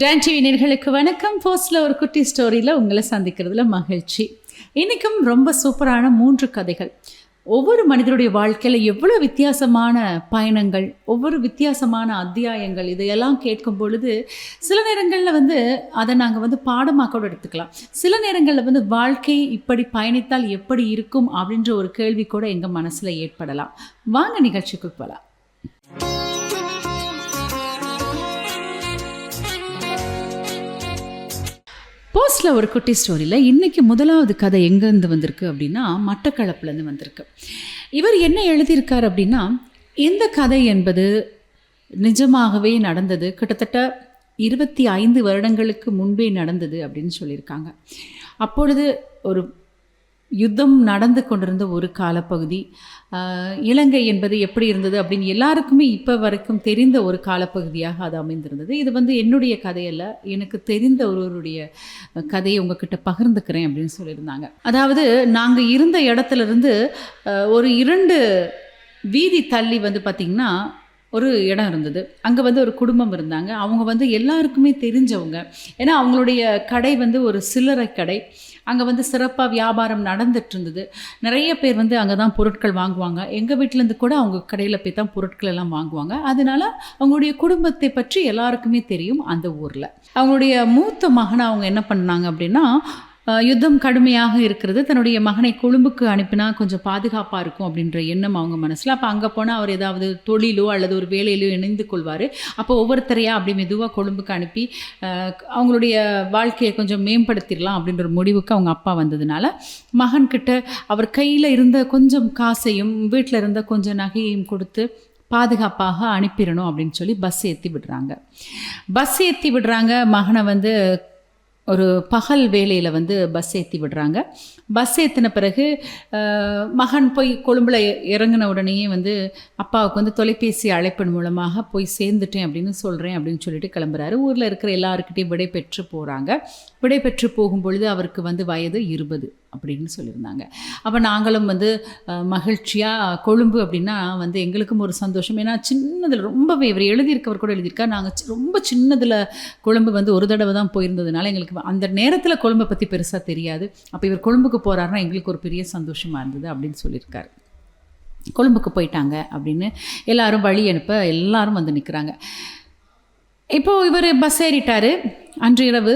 Don TV நேர்களுக்கு வணக்கம். போஸ்டில் ஒரு குட்டி ஸ்டோரியில் உங்களை சந்திக்கிறதுல மகிழ்ச்சி. இன்றைக்கும் ரொம்ப சூப்பரான மூன்று கதைகள். ஒவ்வொரு மனிதருடைய வாழ்க்கையில் எவ்வளோ வித்தியாசமான பயணங்கள் ஒவ்வொரு வித்தியாசமான அத்தியாயங்கள் இதையெல்லாம் கேட்கும் பொழுது சில நேரங்களில் வந்து அதை நாங்கள் வந்து பாடமாக கூட எடுத்துக்கலாம். சில நேரங்களில் வந்து வாழ்க்கை இப்படி பயணித்தால் எப்படி இருக்கும் அப்படின்ற ஒரு கேள்வி கூட எங்கள் மனசில் ஏற்படலாம். வாங்க நிகழ்ச்சிக்கு போகலாம் போஸ்டில் ஒரு குட்டி ஸ்டோரியில் இன்றைக்கி முதலாவது கதை எங்கேருந்து வந்திருக்கு அப்படின்னா மட்டக்களப்புலேருந்து வந்திருக்கு. இவர் என்ன எழுதியிருக்கார் அப்படின்னா இந்த கதை என்பது நிஜமாகவே நடந்தது. கிட்டத்தட்ட இருபத்தி ஐந்து வருடங்களுக்கு முன்பே நடந்தது அப்படின்னு சொல்லியிருக்காங்க. அப்பொழுது ஒரு யுத்தம் நடந்து கொண்டிருந்த ஒரு காலப்பகுதி. இலங்கை என்பது எப்படி இருந்தது அப்படின்னு எல்லாருக்குமே இப்போ வரைக்கும் தெரிந்த ஒரு காலப்பகுதியாக அது அமைந்திருந்தது. இது வந்து என்னுடைய கதையல்ல எனக்கு தெரிந்த ஒருவருடைய கதையை உங்ககிட்ட பகிர்ந்துக்கிறேன் அப்படின்னு சொல்லியிருந்தாங்க. அதாவது நாங்கள் இருந்த இடத்துலருந்து ஒரு இரண்டு வீதி தள்ளி வந்து பார்த்திங்கன்னா ஒரு இடம் இருந்தது. அங்கே வந்து ஒரு குடும்பம் இருந்தாங்க. அவங்க வந்து எல்லாருக்குமே தெரிஞ்சவங்க. ஏன்னா அவங்களுடைய கடை வந்து ஒரு சில்லறை கடை. அங்கே வந்து சிறப்பாக வியாபாரம் நடந்துட்டு இருந்தது நிறைய பேர் வந்து அங்கே தான் பொருட்கள் வாங்குவாங்க. எங்கள் வீட்டிலேருந்து கூட அவங்க கடையில் போய் தான் பொருட்கள் எல்லாம் வாங்குவாங்க. அதனால அவங்களுடைய குடும்பத்தை பற்றி எல்லாருக்குமே தெரியும் அந்த ஊரில். அவங்களுடைய மூத்த மகனை அவங்க என்ன பண்ணாங்க அப்படின்னா யுத்தம் கடுமையாக இருக்கிறது. தன்னுடைய மகனை கொழும்புக்கு அனுப்பினா கொஞ்சம் பாதுகாப்பாக இருக்கும் அப்படின்ற எண்ணம் அவங்க மனசில். அப்போ அங்கே போனால் அவர் ஏதாவது தொழிலோ அல்லது ஒரு வேலையிலோ இணைந்து கொள்வார். அப்போ ஒவ்வொருத்தரையாக அப்படி மெதுவாக கொழும்புக்கு அனுப்பி அவங்களுடைய வாழ்க்கையை கொஞ்சம் மேம்படுத்திடலாம் அப்படின்ற ஒரு முடிவுக்கு அவங்க அப்பா வந்ததுனால மகன்கிட்ட அவர் கையில் இருந்த கொஞ்சம் காசையும் வீட்டில் இருந்த கொஞ்சம் நகையையும் கொடுத்து பாதுகாப்பாக அனுப்பிடணும் அப்படின்னு சொல்லி பஸ் ஏற்றி விடுறாங்க. பஸ் ஏற்றி விடுறாங்க. மகனை வந்து ஒரு பகல் வேலையில் வந்து பஸ் ஏற்றி விடுறாங்க. பஸ் ஏற்றின பிறகு மகன் போய் கொழும்பில் இறங்கின உடனேயே வந்து அப்பாவுக்கு வந்து தொலைபேசி அழைப்பின் மூலமாக போய் சேர்ந்துட்டேன் அப்படின்னு சொல்கிறேன் அப்படின்னு சொல்லிட்டு கிளம்புறாரு. ஊரில் இருக்கிற எல்லாருக்கிட்டையும் விடை பெற்று போகிறாங்க விடை பெற்று போகும்பொழுது அவருக்கு வந்து வயது இருபது. அப்படின்னு சொல்லியிருந்தாங்க. அப்போ நாங்களும் வந்து மகிழ்ச்சியாக கொழும்பு அப்படின்னா வந்து எங்களுக்கும் ஒரு சந்தோஷம். ஏன்னா சின்னதில் ரொம்பவே இவர் எழுதியிருக்கவர் கூட எழுதியிருக்கார். நாங்கள் ரொம்ப சின்னதில் கொழும்பு வந்து ஒரு தடவை தான் போயிருந்ததுனால எங்களுக்கு அந்த நேரத்தில் கொழும்பை பற்றி பெருசாக தெரியாது. அப்போ இவர் கொழும்புக்கு போகிறாருன்னா எங்களுக்கு ஒரு பெரிய சந்தோஷமாக இருந்தது அப்படின்னு சொல்லியிருக்காரு. கொழும்புக்கு போயிட்டாங்க அப்படின்னு எல்லாரும் வழி அனுப்ப எல்லாரும் வந்து நிற்கிறாங்க இப்போது இவர் பஸ் ஏறிட்டார். அன்று இரவு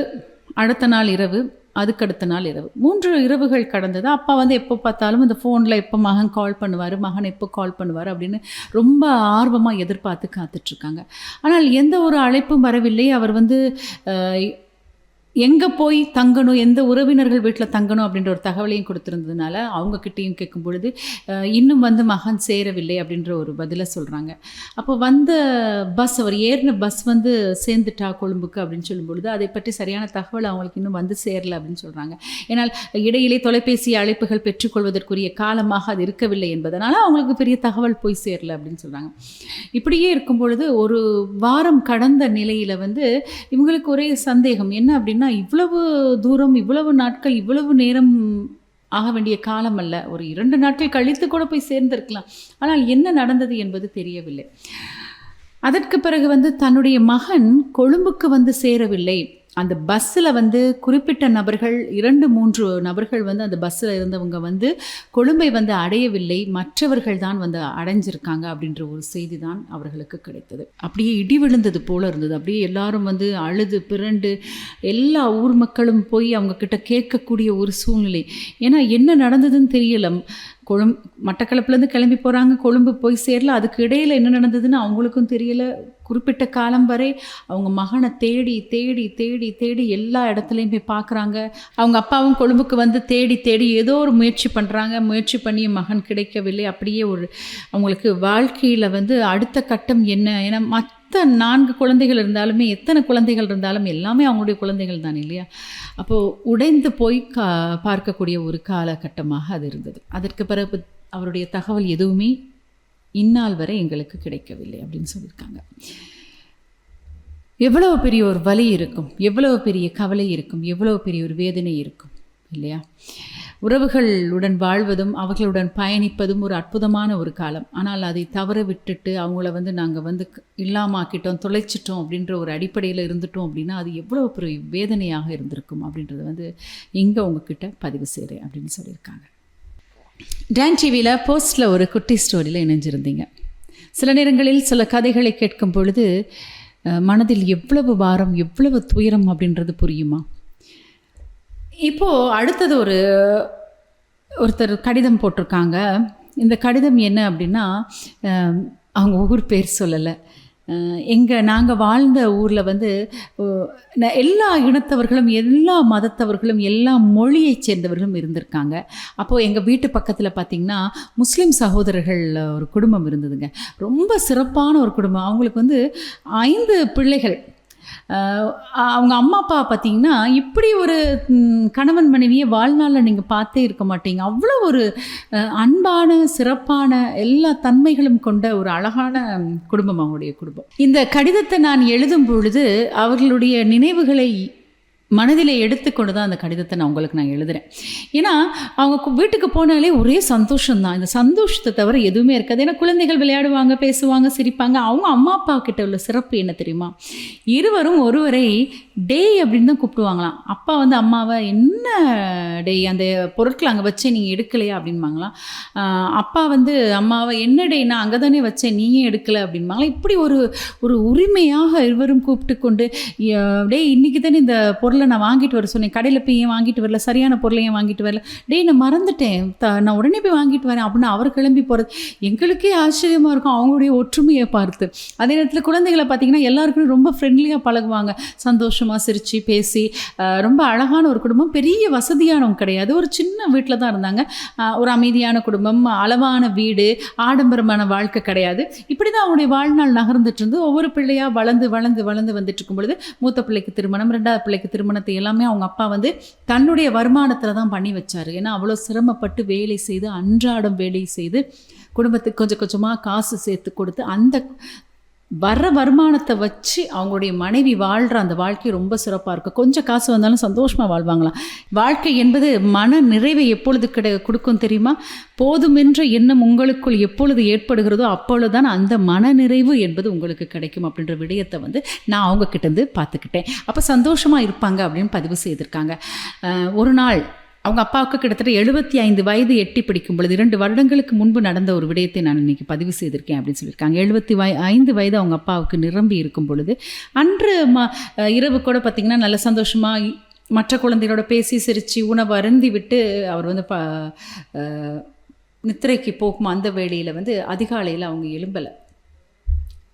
அடுத்த நாள் இரவு அதுக்கடுத்த நாள் இரவு. மூன்று இரவுகள் கடந்தது. அப்பா வந்து எப்போ பார்த்தாலும் இந்த ஃபோனில் எப்போ மகன் கால் பண்ணுவார் மகன் எப்போ கால் பண்ணுவார் அப்படின்னு ரொம்ப ஆர்வமாக எதிர்பார்த்து காத்துட்ருக்காங்க ஆனால் எந்த ஒரு அழைப்பும் வரவில்லை. அவர் வந்து எங்கே போய் தங்கணும் எந்த உறவினர்கள் வீட்டில் தங்கணும் அப்படின்ற ஒரு தகவலையும் கொடுத்துருந்ததுனால அவங்கக்கிட்டேயும் கேட்கும் பொழுது இன்னும் வந்து மகன் சேரவில்லை அப்படின்ற ஒரு பதிலை சொல்கிறாங்க அப்போ வந்த பஸ் அவர் ஏறின பஸ் வந்து சேர்ந்துட்டா கொழும்புக்கு அப்படின்னு சொல்லும் பொழுது அதை பற்றி சரியான தகவல் அவங்களுக்கு இன்னும் வந்து சேரலை அப்படின்னு சொல்கிறாங்க ஏன்னால் இடையிலே தொலைபேசி அழைப்புகள் பெற்றுக்கொள்வதற்குரிய காலமாக அது இருக்கவில்லை என்பதனால அவங்களுக்கு பெரிய தகவல் போய் சேரல அப்படின்னு சொல்கிறாங்க இப்படியே இருக்கும் பொழுது ஒரு வாரம் கடந்த நிலையில் வந்து இவங்களுக்கு ஒரே சந்தேகம் என்ன அப்படின்னு இவ்வளவு தூரம் இவ்வளவு நாட்கள் இவ்வளவு நேரம் ஆக வேண்டிய காலம் அல்ல. ஒரு இரண்டு நாட்கள் கழித்து கூட போய் சேர்ந்திருக்கலாம். ஆனால் என்ன நடந்தது என்பது தெரியவில்லை. அதற்கு பிறகு வந்து தன்னுடைய மகன் கொழும்புக்கு வந்து சேரவில்லை. அந்த பஸ்ஸில் வந்து குறிப்பிட்ட நபர்கள் இரண்டு மூன்று நபர்கள் வந்து அந்த பஸ்ஸில் இருந்தவங்க வந்து கொழும்பை வந்து அடையவில்லை. மற்றவர்கள் தான் வந்து அடைஞ்சிருக்காங்க அப்படின்ற ஒரு செய்தி தான் அவர்களுக்கு கிடைத்தது. அப்படியே இடி விழுந்தது போல இருந்தது. அப்படியே எல்லாரும் வந்து அழுது பிறண்டு எல்லா ஊர் மக்களும் போய் அவங்க கிட்ட கேட்கக்கூடிய ஒரு சூழ்நிலை. ஏன்னா என்ன நடந்ததுன்னு தெரியல. கொழும் மட்டக்களப்புலேருந்து கிளம்பி போகிறாங்க கொழும்பு போய் சேரல. அதுக்கு இடையில் என்ன நடந்ததுன்னு அவங்களுக்கும் தெரியல. குறிப்பிட்ட காலம் வரை அவங்க மகனை தேடி தேடி தேடி தேடி எல்லா இடத்துலையும் போய் பார்க்குறாங்க அவங்க அப்பாவும் கொழும்புக்கு வந்து தேடி தேடி ஏதோ ஒரு முயற்சி பண்ணுறாங்க முயற்சி பண்ணி மகன் கிடைக்கவில்லை. அப்படியே ஒரு அவங்களுக்கு வாழ்க்கையில் வந்து அடுத்த கட்டம் என்ன? ஏன்னா எத்தனை நான்கு குழந்தைகள் இருந்தாலுமே எத்தனை குழந்தைகள் இருந்தாலும் எல்லாமே அவங்களுடைய குழந்தைகள் தான் இல்லையா? அப்போது உடைந்து போய் கா பார்க்கக்கூடிய ஒரு காலகட்டமாக அது இருந்தது. அதற்கு பிறகு அவருடைய தகவல் எதுவுமே இந்நாள் வரை எங்களுக்கு கிடைக்கவில்லை அப்படின்னு சொல்லியிருக்காங்க. எவ்வளவு பெரிய ஒரு வலி இருக்கும் எவ்வளவு பெரிய கவலை இருக்கும் எவ்வளவு பெரிய ஒரு வேதனை இருக்கும். இல்லையா? உறவுகளுடன் வாழ்வதும் அவர்களுடன் பயணிப்பதும் ஒரு அற்புதமான ஒரு காலம். ஆனால் அதை தவற விட்டுட்டு அவங்கள வந்து நாங்கள் வந்து இல்லாமாக்கிட்டோம் தொலைச்சிட்டோம் அப்படின்ற ஒரு அடிப்படையில் இருந்துட்டோம் அப்படின்னா அது எவ்வளோ பெரிய வேதனையாக இருந்திருக்கும் அப்படின்றத வந்து இங்கே உங்ககிட்ட பதிவு செய்கிறேன் அப்படின்னு சொல்லியிருக்காங்க. டேன் டிவியில் போஸ்டில் ஒரு குட்டி ஸ்டோரியில் இணைஞ்சிருந்தீங்க. சில நேரங்களில் சில கதைகளை கேட்கும் பொழுது மனதில் எவ்வளவு பாரம் எவ்வளவு துயரம் அப்படின்றது புரியுமா? இப்போது அடுத்தது ஒரு ஒருத்தர் கடிதம் போட்டிருக்காங்க. இந்த கடிதம் என்ன அப்படின்னா அவங்க ஊர் பேர் சொல்லலை. எங்கள் நாங்கள் வாழ்ந்த ஊரில் வந்து எல்லா இனத்தவர்களும் எல்லா மதத்தவர்களும் எல்லா மொழியைச் சேர்ந்தவர்களும் இருந்திருக்காங்க. அப்போது எங்கள் வீட்டு பக்கத்தில் பார்த்திங்கன்னா முஸ்லீம் சகோதரர்கள் ஒரு குடும்பம் இருந்ததுங்க. ரொம்ப சிறப்பான ஒரு குடும்பம். அவங்களுக்கு வந்து ஐந்து பிள்ளைகள். அவங்க அம்மா அப்பா பார்த்தீங்கன்னா இப்படி ஒரு கணவன் மனைவியை வாழ்நாளில் நீங்கள் பார்த்தே இருக்க மாட்டீங்க. அவ்வளோ ஒரு அன்பான சிறப்பான எல்லா தன்மைகளும் கொண்ட ஒரு அழகான குடும்பம் அவங்களுடைய குடும்பம். இந்த கடிதத்தை நான் எழுதும் பொழுது அவர்களுடைய நினைவுகளை மனதிலே எடுத்துக்கொண்டு தான் அந்த கடிதத்தை நான் உங்களுக்கு நான் எழுதுகிறேன் ஏன்னா அவங்க வீட்டுக்கு போனாலே ஒரே சந்தோஷம்தான். இந்த சந்தோஷத்தை தவிர எதுவுமே இருக்காது. ஏன்னா குழந்தைகள் விளையாடுவாங்க பேசுவாங்க சிரிப்பாங்க. அவங்க அம்மா அப்பா கிட்ட உள்ள சிறப்பு என்ன தெரியுமா? இருவரும் ஒருவரை டேய் அப்படின்னு தான் கூப்பிடுவாங்களாம். அப்பா வந்து அம்மாவை என்ன டேய் அந்த பொருட்களை அங்கே வச்சே நீங்கள் எடுக்கலையா? அப்படின்பாங்களாம் அப்பா வந்து அம்மாவை என்ன டேய் நான் அங்கே தானே வச்சேன் நீயே எடுக்கலை. அப்படின்பாங்களா இப்படி ஒரு ஒரு உரிமையாக இருவரும் கூப்பிட்டு கொண்டு டே டேய் இன்னைக்கு தானே இந்த பொருளை நான் வாங்கிட்டு வர சொன்னேன். கடையில் போய் ஏன் வாங்கிட்டு வரல? சரியான பொருளை ஏன் வாங்கிட்டு வரல? டேய் நான் மறந்துட்டேன். த- நான் உடனே போய் வாங்கிட்டு வரேன். அப்படின்னு அவர் கிளம்பி போகிறது எங்களுக்கே ஆச்சரியமாக இருக்கும் அவங்களுடைய ஒற்றுமையை பார்த்து. அதே நேரத்தில் குழந்தைகளை பார்த்தீங்கன்னா எல்லாருக்குமே ரொம்ப ஃப்ரெண்ட்லியாக பழகுவாங்க. சந்தோஷம் சந்தோஷமாக சிரித்து பேசி ரொம்ப அழகான ஒரு குடும்பம். பெரிய வசதியானவங்க கிடையாது. ஒரு சின்ன வீட்டில் தான் இருந்தாங்க. ஒரு அமைதியான குடும்பம் அளவான வீடு ஆடம்பரமான வாழ்க்கை கிடையாது. இப்படி தான் அவனுடைய வாழ்நாள் நகர்ந்துட்டு இருந்து ஒவ்வொரு பிள்ளையாக வளர்ந்து வளர்ந்து வளர்ந்து வந்துட்டு இருக்கும் பொழுது மூத்த பிள்ளைக்கு திருமணம் ரெண்டாவது பிள்ளைக்கு திருமணத்தை எல்லாமே அவங்க அப்பா வந்து தன்னுடைய வருமானத்தில் தான் பண்ணி வச்சார். ஏன்னா அவ்வளோ சிரமப்பட்டு வேலை செய்து அன்றாடம் வேலை செய்து குடும்பத்துக்கு கொஞ்சம் கொஞ்சமாக காசு சேர்த்து கொடுத்து அந்த வர்ற வருமானத்தை வச்சு அவங்களுடைய மனைவி வாழ்கிற அந்த வாழ்க்கை ரொம்ப சிறப்பாக இருக்கும் கொஞ்சம் காசு வந்தாலும் சந்தோஷமாக வாழ்வாங்களாம். வாழ்க்கை என்பது மன நிறைவை எப்பொழுது கிடை கொடுக்கும் தெரியுமா? போதுமென்ற எண்ணம் உங்களுக்குள் எப்பொழுது ஏற்படுகிறதோ அப்பொழுதுதான் அந்த மன நிறைவு என்பது உங்களுக்கு கிடைக்கும் அப்படின்ற விடயத்தை வந்து நான் அவங்க கிட்டேருந்து பார்த்துக்கிட்டேன். அப்போ சந்தோஷமாக இருப்பாங்க அப்படின்னு பதிவு செய்திருக்காங்க. ஒரு நாள் அவங்க அப்பாவுக்கு கிட்டத்தட்ட எழுபத்தி ஐந்து வயது எட்டி பிடிக்கும் பொழுது இரண்டு வருடங்களுக்கு முன்பு நடந்த ஒரு விடயத்தை நான் இன்னைக்கு பதிவு செய்திருக்கேன் அப்படின்னு சொல்லியிருக்காங்க. எழுபத்தி வய ஐந்து வயது அவங்க அப்பாவுக்கு நிரம்பி இருக்கும் பொழுது அன்று ம இரவு கூட பார்த்திங்கன்னா நல்ல சந்தோஷமாக மற்ற குழந்தைகளோட பேசி சிரித்து உணவு அருந்தி விட்டு அவர் வந்து ப நித்திரைக்கு போகும் அந்த வேளையில் வந்து அதிகாலையில் அவங்க எழும்பலை.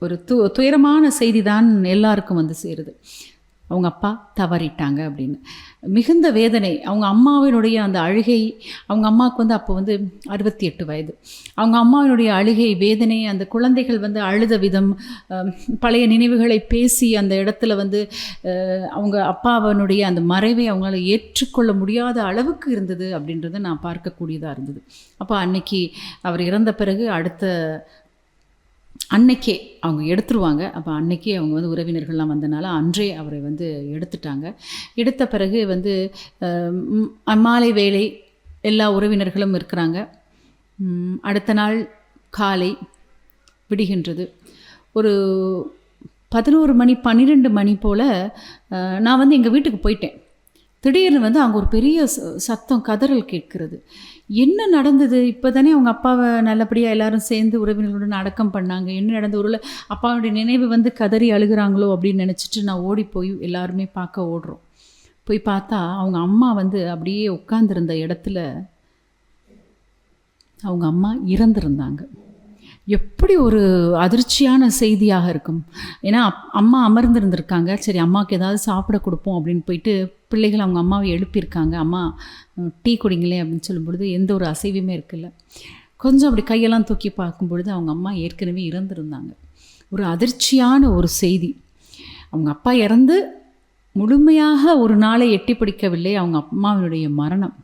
ஒரு து துயரமான செய்தி தான் எல்லாருக்கும் வந்து சேருது. அவங்க அப்பா தவறிட்டாங்க அப்படின்னு. மிகுந்த வேதனை. அவங்க அம்மாவினுடைய அந்த அழுகை அவங்க அம்மாவுக்கு வந்து அப்போ வந்து அறுபத்தி எட்டு வயது. அவங்க அம்மாவினுடைய அழுகை வேதனை அந்த குழந்தைகள் வந்து அழுத விதம் பழைய நினைவுகளை பேசி அந்த இடத்துல வந்து அவங்க அப்பாவனுடைய அந்த மறைவை அவங்களால ஏற்றுக்கொள்ள முடியாத அளவுக்கு இருந்தது அப்படின்றத நான் பார்க்கக்கூடியதாக இருந்தது. அப்போ அன்னைக்கு அவர் இறந்த பிறகு அடுத்த அன்னைக்கே அவங்க எடுத்துருவாங்க. அப்போ அன்னைக்கே அவங்க வந்து உறவினர்கள்லாம் வந்தனால அன்றே அவரை வந்து எடுத்துட்டாங்க. எடுத்த பிறகு வந்து மாலை வேலை எல்லா உறவினர்களும் இருக்கிறாங்க. அடுத்த நாள் காலை விடுகின்றது. ஒரு பதினோரு மணி பன்னிரெண்டு மணி போல் நான் வந்து எங்கள் வீட்டுக்கு போயிட்டேன். திடீர்னு வந்து அங்கே ஒரு பெரிய சத்தம் கதறல் கேட்கிறது. என்ன நடந்தது? இப்போ தானே அவங்க அப்பாவை நல்லபடியாக எல்லாரும் சேர்ந்து உறவினர்களுடன் அடக்கம் பண்ணாங்க. என்ன நடந்த ஒரு அப்பாவுடைய நினைவு வந்து கதறி அழுகுறாங்களோ அப்படின்னு நினச்சிட்டு நான் ஓடி போய் எல்லாருமே பார்க்க ஓடுறோம். போய் பார்த்தா அவங்க அம்மா வந்து அப்படியே உட்காந்துருந்த இடத்துல அவங்க அம்மா இறந்துருந்தாங்க. எப்படி ஒரு அதிர்ச்சியான செய்தியாக இருக்கும்? ஏன்னா அப்- அம்மா அமர்ந்திருந்திருக்காங்க. சரி அம்மாவுக்கு ஏதாவது சாப்பிட கொடுப்போம் அப்படின்னு போயிட்டு பிள்ளைகள் அவங்க அம்மாவை எழுப்பியிருக்காங்க. அம்மா டீ குடிங்களேன் அப்படின்னு சொல்லும் பொழுது எந்த ஒரு அசைவுமே இருக்குல்ல கொஞ்சம் அப்படி கையெல்லாம் தூக்கி பார்க்கும் பொழுது அவங்க அம்மா ஏற்கனவே இறந்திருந்தாங்க. ஒரு அதிர்ச்சியான ஒரு செய்தி. அவங்க அப்பா இறந்து முழுமையாக ஒரு நாளை எட்டி பிடிக்கவில்லை. அவங்க அம்மாவினுடைய மரணம்.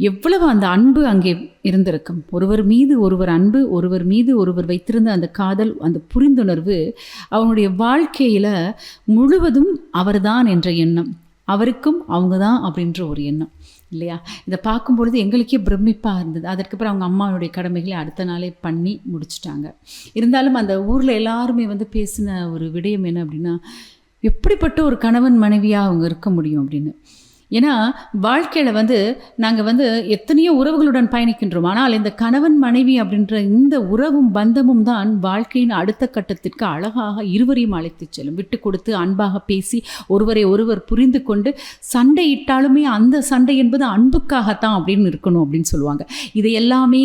எவ்வளவு அந்த அன்பு அங்கே இருந்திருக்கும். ஒருவர் மீது ஒருவர் அன்பு ஒருவர் மீது ஒருவர் வைத்திருந்த அந்த காதல் அந்த புரிந்துணர்வு அவனுடைய வாழ்க்கையில் முழுவதும் அவர்தான் என்ற எண்ணம். அவருக்கும் அவங்க தான் அப்படின்ற ஒரு எண்ணம். இல்லையா? இதை பார்க்கும்பொழுது எங்களுக்கே பிரமிப்பாக இருந்தது. அதற்கப்புறம் அவங்க அம்மாவுடைய கடமைகளை அடுத்த நாளே பண்ணி முடிச்சிட்டாங்க. இருந்தாலும் அந்த ஊரில் எல்லாருமே வந்து பேசின ஒரு விடயம் என்ன அப்படின்னா எப்படிப்பட்ட ஒரு கணவன் மனைவியாக அவங்க இருக்க முடியும் அப்படின்னு. ஏன்னா வாழ்க்கையில் வந்து நாங்கள் வந்து எத்தனையோ உறவுகளுடன் பயணிக்கின்றோம். ஆனால் இந்த கணவன் மனைவி அப்படின்ற இந்த உறவும் பந்தமும் தான் வாழ்க்கையின் அடுத்த கட்டத்திற்கு அழகாக இருவரையும் அழைத்து செல்லும். விட்டு கொடுத்து அன்பாக பேசி ஒருவரை ஒருவர் புரிந்து கொண்டு சண்டையிட்டாலுமே அந்த சண்டை என்பது அன்புக்காகத்தான் அப்படின்னு இருக்கணும் அப்படின்னு சொல்லுவாங்க. இது எல்லாமே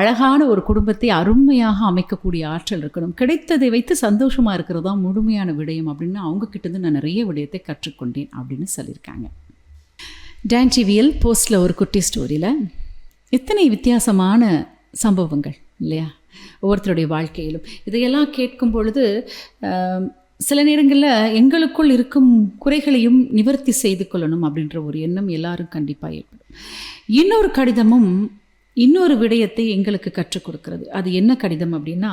அழகான ஒரு குடும்பத்தை அருமையாக அமைக்கக்கூடிய ஆற்றல் இருக்கணும். கிடைத்ததை வைத்து சந்தோஷமாக இருக்கிறது தான் முழுமையான விடயம் அப்படின்னு அவங்க கிட்டேருந்து நான் நிறைய விடயத்தை கற்றுக்கொண்டேன் அப்படின்னு சொல்லியிருக்காங்க. டான் டிவியில் ஒரு குட்டி ஸ்டோரியில் இத்தனை வித்தியாசமான சம்பவங்கள் இல்லையா? ஒவ்வொருத்தருடைய வாழ்க்கையிலும். இதையெல்லாம் கேட்கும் பொழுது சில நேரங்களில் எங்களுக்குள் இருக்கும் குறைகளையும் நிவர்த்தி செய்து கொள்ளணும் அப்படின்ற ஒரு எண்ணம் எல்லாரும் கண்டிப்பாக ஏற்படும். இன்னொரு கடிதமும் இன்னொரு விடயத்தை எங்களுக்கு கற்றுக் கொடுக்கிறது. அது என்ன கடிதம் அப்படின்னா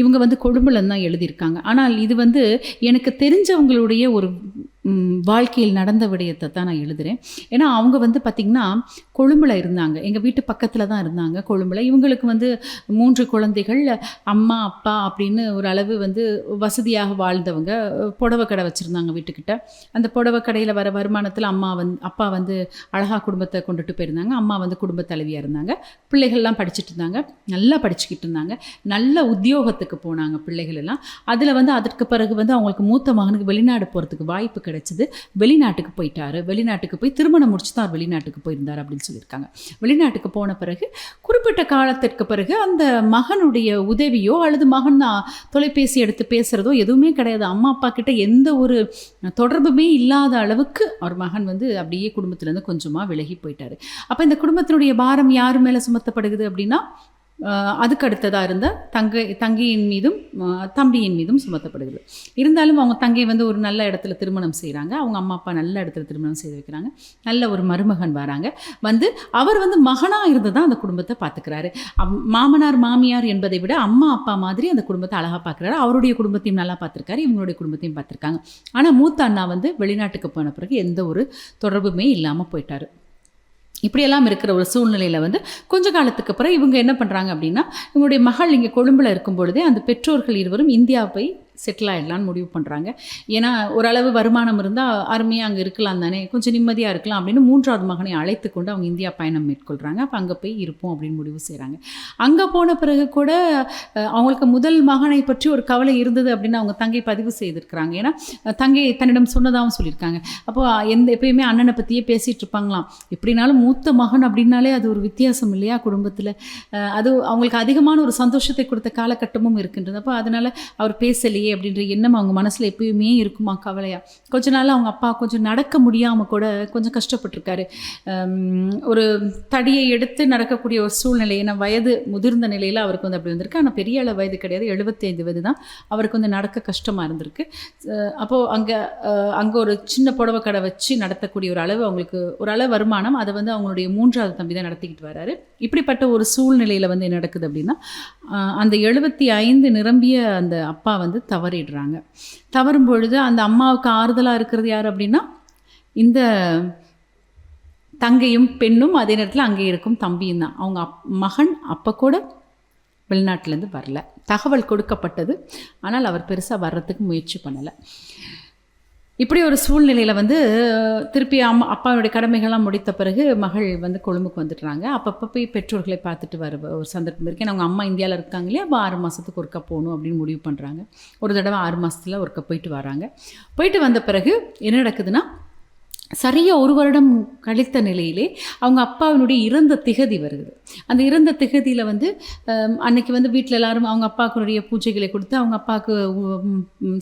இவங்க வந்து கொழும்புல தான் எழுதியிருக்காங்க. ஆனால் இது வந்து எனக்கு தெரிஞ்சவங்களுடைய ஒரு வாழ்க்கையில் நடந்த விடயத்தை தான் நான் எழுதுகிறேன் ஏன்னா அவங்க வந்து பார்த்திங்கன்னா கொழும்புல இருந்தாங்க. எங்கள் வீட்டு பக்கத்தில் தான் இருந்தாங்க கொழும்புல. இவங்களுக்கு வந்து மூன்று குழந்தைகள் அம்மா அப்பா அப்படின்னு ஒரு அளவு வந்து வசதியாக வாழ்ந்தவங்க புடவை கடை வச்சுருந்தாங்க வீட்டுக்கிட்ட. அந்த புடவை கடையில் வர வருமானத்தில் அம்மா வந்து அப்பா வந்து அழகா குடும்பத்தை கொண்டுட்டு போயிருந்தாங்க. அம்மா வந்து குடும்ப தலைவியாக இருந்தாங்க. பிள்ளைகள்லாம் படிச்சுட்டு இருந்தாங்க. நல்லா படிச்சுக்கிட்டு இருந்தாங்க. நல்ல உத்தியோகத்துக்கு போனாங்க பிள்ளைகள் எல்லாம். அதில் வந்து அதற்கு பிறகு வந்து அவங்களுக்கு மூத்த மகனுக்கு வெளிநாடு போகிறதுக்கு வாய்ப்பு கிடைச்சிது. வெளிநாட்டுக்கு போயிட்டாரு. வெளிநாட்டுக்கு போய் திருமணம் முடிச்சு தான் வெளிநாட்டுக்கு போயிருந்தார் அப்படின்னு சொல்லியிருக்காங்க. வெளிநாட்டுக்கு போன பிறகு குறிப்பிட்ட காலத்திற்கு பிறகு அந்த மகனுடைய உதவியோ அல்லது மகன் தொலைபேசி எடுத்து பேசுகிறதோ எதுவுமே கிடையாது. அம்மா அப்பா கிட்ட எந்த ஒரு தொடர்புமே இல்லாத அளவுக்கு அவர் மகன் வந்து அப்படியே குடும்பத்திலேருந்து கொஞ்சமாக விலகி போயிட்டார். அப்போ இந்த குடும்பத்தினுடைய பாரம் யார் மேலே சுமத்தப்படுகிறது அப்படின்னா அதுக்கு அடுத்ததாக இருந்த தங்கை தங்கையின் மீதும் தம்பியின் மீதும் சுமத்தப்படுகிறது. இருந்தாலும் அவங்க தங்கை வந்து ஒரு நல்ல இடத்துல திருமணம் செய்கிறாங்க அவங்க அம்மா அப்பா நல்ல இடத்துல திருமணம் செய்து வைக்கிறாங்க. நல்ல ஒரு மருமகன் வராங்க. வந்து அவர் வந்து மகனாக இருந்து தான் அந்த குடும்பத்தை பார்த்துக்கிறாரு. அம்- மாமனார் மாமியார் என்பதை விட அம்மா அப்பா மாதிரி அந்த குடும்பத்தை அழகாக பார்க்குறாரு. அவருடைய குடும்பத்தையும் நல்லா பார்த்துருக்காரு. இவங்களுடைய குடும்பத்தையும் பார்த்துருக்காங்க. ஆனால் மூத்த அண்ணா வந்து வெளிநாட்டுக்கு போன பிறகு எந்த ஒரு தொடர்புமே இல்லாமல் போயிட்டார். இப்படியெல்லாம் இருக்கிற ஒரு சூழ்நிலையில் வந்து கொஞ்ச காலத்துக்கு அப்புறம் இவங்க என்ன பண்ணுறாங்க அப்படின்னா இவங்களுடைய மகள் இங்கே கொழும்பில் இருக்கும் பொழுதே அந்த பெற்றோர்கள் இருவரும் இந்தியா போய் செட்டில் ஆகிடலான்னு முடிவு பண்ணுறாங்க ஏன்னா ஓரளவு வருமானம் இருந்தால் அருமையாக அங்கே இருக்கலாம் தானே கொஞ்சம் நிம்மதியாக இருக்கலாம் அப்படின்னு மூன்றாவது மகனை அழைத்து கொண்டு அவங்க இந்தியா பயணம் மேற்கொள்கிறாங்க அப்போ அங்கே போய் இருப்போம் அப்படின்னு முடிவு செய்கிறாங்க அங்கே போன பிறகு கூட அவங்களுக்கு முதல் மகனை பற்றி ஒரு கவலை இருந்தது அப்படின்னு அவங்க தங்கை பதிவு செய்திருக்கிறாங்க. ஏன்னா தங்கை தன்னிடம் சொன்னதாகவும் சொல்லியிருக்காங்க. அப்போ எந்த எப்பயுமே அண்ணனை பற்றியே பேசிகிட்டு இருப்பாங்களாம். எப்படினாலும் மூத்த மகன் அப்படின்னாலே அது ஒரு வித்தியாசம் இல்லையா குடும்பத்தில்? அது அவங்களுக்கு அதிகமான ஒரு சந்தோஷத்தை கொடுத்த காலகட்டமும் இருக்கின்றது. அப்போ அதனால் அவர் பேசலையே அப்படின்ற எண்ணம் அவங்க மனசில் எப்பயுமே இருக்குமா கவலையாக கொஞ்ச நாள் அவங்க அப்பா கொஞ்சம் நடக்க முடியாமல் கூட கொஞ்சம் கஷ்டப்பட்டிருக்காரு. ஒரு தடியை எடுத்து நடக்கக்கூடிய ஒரு சூழ்நிலை ஏன்னா வயது முதிர்ந்த நிலையில் அவருக்கு வந்து அப்படி வந்திருக்கு. ஆனால் பெரிய அளவு வயது கிடையாது. எழுபத்தைந்து வயது தான் அவருக்கு வந்து நடக்க கஷ்டமாக இருந்திருக்கு. அப்போது அங்கே அங்கே ஒரு சின்ன புடவை கடை வச்சு நடத்தக்கூடிய ஒரு அளவு அவங்களுக்கு ஒரு அளவு வருமானம் அதை வந்து அவங்களுடைய மூன்றாவது தம்பி தான் நடத்திக்கிட்டு வராரு. இப்படிப்பட்ட ஒரு சூழ்நிலையில் வந்து என்ன நடக்குது அப்படின்னா அந்த எழுபத்தி ஐந்து நிரம்பிய அந்த அப்பா வந்து தவறிடுறாங்க. தவறும் பொழுது அந்த அம்மாவுக்கு ஆறுதலாக இருக்கிறது யார் அப்படின்னா இந்த தங்கையும் பெண்ணும் அதே நேரத்தில் அங்கே இருக்கும் தம்பியும் தான். அவங்க அப் மகன் அப்போ கூட வெளிநாட்டிலேருந்து வரல. தகவல் கொடுக்கப்பட்டது. ஆனால் அவர் பெருசாக வர்றதுக்கு முயற்சி பண்ணலை. இப்படி ஒரு சூழ்நிலையில் வந்து திருப்பி அம்மா அப்பாவுடைய கடமைகள்லாம் முடித்த பிறகு மகள் வந்து கொழும்புக்கு வந்துடுறாங்க. அப்பப்போ போய் பெற்றோர்களை பார்த்துட்டு வர ஒரு சந்தர்ப்பம் இருக்குது ஏன்னா அவங்க அம்மா இந்தியாவில் இருக்காங்க இல்லையா? அப்போ ஆறு மாதத்துக்கு ஒருக்கா போகணும் அப்படின்னு முடிவு பண்ணுறாங்க ஒரு தடவை ஆறு மாதத்தில் ஒருக்கா போயிட்டு வராங்க. போயிட்டு வந்த பிறகு என்ன நடக்குதுன்னா சரியாக ஒரு வருடம் கழித்த நிலையிலே அவங்க அப்பாவினுடைய இறந்த திகதி வருது. அந்த இறந்த திகதியில் வந்து அன்னைக்கு வந்து வீட்டில் எல்லாரும் அவங்க அப்பாவுக்குடைய பூஜைகளை கொடுத்து அவங்க அப்பாவுக்கு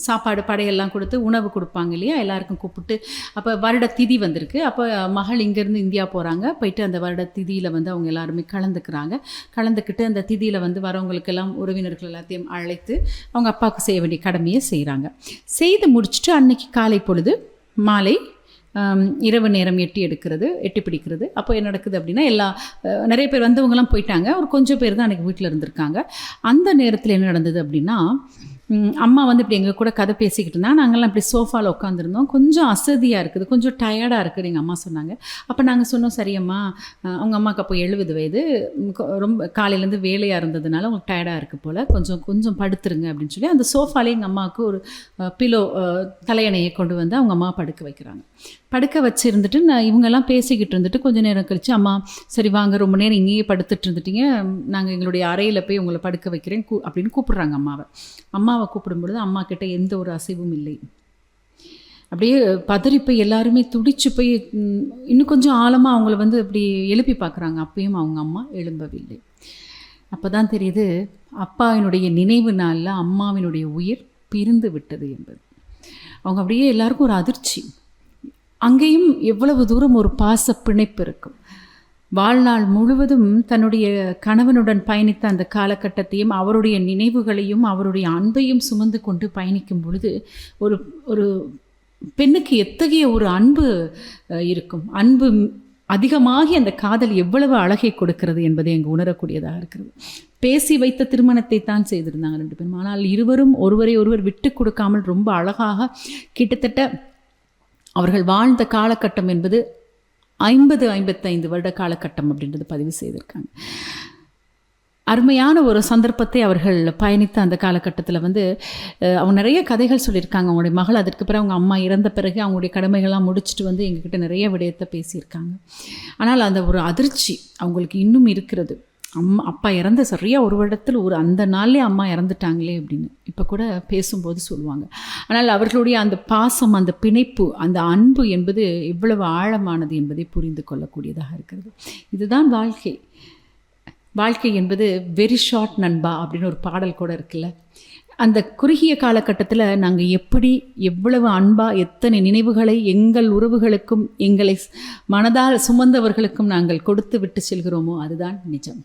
சாப்பாடு படையெல்லாம் கொடுத்து உணவு கொடுப்பாங்க இல்லையா? எல்லாருக்கும் கூப்பிட்டு அப்போ வருட திதி வந்திருக்கு. அப்போ மகள் இங்கேருந்து இந்தியா போகிறாங்க போயிட்டு அந்த வருட திதியில் வந்து அவங்க எல்லாருமே கலந்துக்கிறாங்க. கலந்துக்கிட்டு அந்த திதியில் வந்து வரவங்களுக்கெல்லாம் உறவினர்கள் எல்லாத்தையும் அழைத்து அவங்க அப்பாவுக்கு செய்ய வேண்டிய கடமையை செய்கிறாங்க செய்து முடிச்சுட்டு அன்னைக்கு காலை பொழுது மாலை இரவு நேரம் எட்டி எடுக்கிறது எட்டி பிடிக்கிறது. அப்போ என்ன நடக்குது அப்படின்னா எல்லா நிறைய பேர் வந்தவங்கலாம் போயிட்டாங்க. ஒரு கொஞ்சம் பேர் தான் அன்றைக்கி வீட்டில் இருந்திருக்காங்க. அந்த நேரத்தில் என்ன நடந்தது அப்படின்னா அம்மா வந்து இப்படி எங்கள் கூட கதை பேசிக்கிட்டு இருந்தா நாங்கள்லாம் இப்படி சோஃபாவில் உட்காந்துருந்தோம் கொஞ்சம் அசதியாக இருக்குது. கொஞ்சம் டயர்டாக இருக்குது எங்கள் அம்மா சொன்னாங்க. அப்போ நாங்கள் சொன்னோம் சரியம்மா அவங்க அம்மாவுக்கு அப்போ எழுபது வயது. கொ- ரொம்ப காலையிலேருந்து வேலையாக இருந்ததுனால உங்களுக்கு டயர்டாக இருக்குது போல். கொஞ்சம் கொஞ்சம் படுத்துருங்க அப்படின்னு சொல்லி அந்த சோஃபாலே எங்கள் அம்மாவுக்கு ஒரு பிலோ தலையணையை கொண்டு வந்து அவங்க அம்மா படுக்க வைக்கிறாங்க. படுக்க வச்சுருந்துட்டு நான் இவங்கெல்லாம் பேசிக்கிட்டு இருந்துட்டு கொஞ்ச நேரம் கழித்து அம்மா சரி வாங்க ரொம்ப நேரம் இங்கேயே படுத்துட்டு இருந்துட்டீங்க. நாங்கள் எங்களுடைய அறையில் போய் உங்களை படுக்க வைக்கிறேன். கூ அப்படின்னு கூப்பிட்றாங்க அம்மாவை. அம்மா அம்மாவை கூப்பிடும்பொழுது அம்மா கிட்ட எந்த ஒரு அசைவும் இல்லை. அப்படியே பதறி போய் எல்லாருமே துடிச்சு போய் இன்னும் கொஞ்சம் ஆழமாக அவங்கள வந்து அப்படி எழுப்பி பார்க்குறாங்க. அப்பயும் அவங்க அம்மா எழும்பவில்லை. அப்போ தான் தெரியுது அப்பாவினுடைய நினைவு நாளில் அம்மாவினுடைய உயிர் பிரிந்து விட்டது என்பது. அவங்க அப்படியே எல்லாருக்கும் ஒரு அதிர்ச்சி. அங்கேயும் எவ்வளவு தூரம் ஒரு பாச பிணைப்பு இருக்கும். வாழ்நாள் முழுவதும் தன்னுடைய கணவனுடன் பயணித்த அந்த காலகட்டத்தையும் அவருடைய நினைவுகளையும் அவருடைய அன்பையும் சுமந்து கொண்டு பயணிக்கும் பொழுது ஒரு ஒரு பெண்ணுக்கு எத்தகைய ஒரு அன்பு இருக்கும்? அன்பு அதிகமாகி அந்த காதல் எவ்வளவு அழகை கொடுக்கிறது என்பதை அங்கு உணரக்கூடியதாக இருக்கிறது. பேசி வைத்த திருமணத்தை தான் செய்திருந்தாங்க ரெண்டு பேரும். ஆனால் இருவரும் ஒருவரை ஒருவர் விட்டு கொடுக்காமல் ரொம்ப அழகாக கிட்டத்தட்ட அவர்கள் வாழ்ந்த காலகட்டம் என்பது ஐம்பது ஐம்பத்தைந்து வருட காலகட்டம் அப்படின்றது பதிவு செய்திருக்காங்க. அருமையான ஒரு சந்தர்ப்பத்தை அவர்கள் பயணித்த அந்த காலகட்டத்தில் வந்து அவங்க நிறைய கதைகள் சொல்லியிருக்காங்க. அவங்களுடைய மகள் அதற்கு பிறகு அவங்க அம்மா இறந்த பிறகு அவங்களுடைய கடமைகள்லாம் முடிச்சுட்டு வந்து எங்ககிட்ட நிறைய விடயத்தை பேசியிருக்காங்க. ஆனால் அந்த ஒரு அதிர்ச்சி அவங்களுக்கு இன்னும் இருக்கிறது. அம்மா அப்பா இறந்த சரியாக ஒரு வருடத்தில் ஒரு அந்த நாள்லேயே அம்மா இறந்துட்டாங்களே அப்படின்னு. இப்போ கூட பேசும்போது சொல்லுவாங்க. ஆனால் அவர்களுடைய அந்த பாசம் அந்த பிணைப்பு அந்த அன்பு என்பது எவ்வளவு ஆழமானது என்பதை புரிந்து கொள்ளக்கூடியதாக இருக்கிறது. இதுதான் வாழ்க்கை. வாழ்க்கை என்பது வெரி ஷார்ட் நண்பா அப்படின்னு ஒரு பாடல் கூட இருக்குல்ல. அந்த குறுகிய காலகட்டத்தில் நாங்கள் எப்படி எவ்வளவு அன்பாக எத்தனை நினைவுகளை எங்கள் உறவுகளுக்கும் எங்களை மனதால் சுமந்தவர்களுக்கும் நாங்கள் கொடுத்து விட்டு செல்கிறோமோ அதுதான் நிஜம்.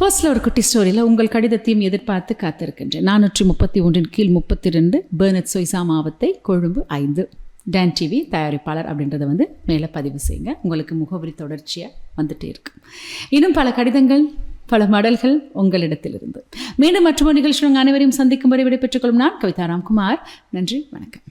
ஃபர்ஸ்டில் ஒரு குட்டி ஸ்டோரியில் உங்கள் கடிதத்தையும் எதிர்பார்த்து காத்திருக்கின்றேன். நானூற்றி முப்பத்தி ஒன்றின் கீழ் முப்பத்தி ரெண்டு பேர்னட் சொய்சா மாவத்தை கொழும்பு ஐந்து. டேன் டிவி தயாரிப்பாளர் அப்படின்றத வந்து மேலே பதிவு செய்யுங்க. உங்களுக்கு முகவரி தொடர்ச்சியாக வந்துட்டே இருக்கும் இன்னும் பல கடிதங்கள் பல மடல்கள் உங்களிடத்திலிருந்து. மீண்டும் மற்றொரு நிகழ்ச்சி அனைவரையும் சந்திக்கும் வரை விடைபெற்றுக் கொள்ளும் நான் கவிதா ராம்குமார். நன்றி வணக்கம்.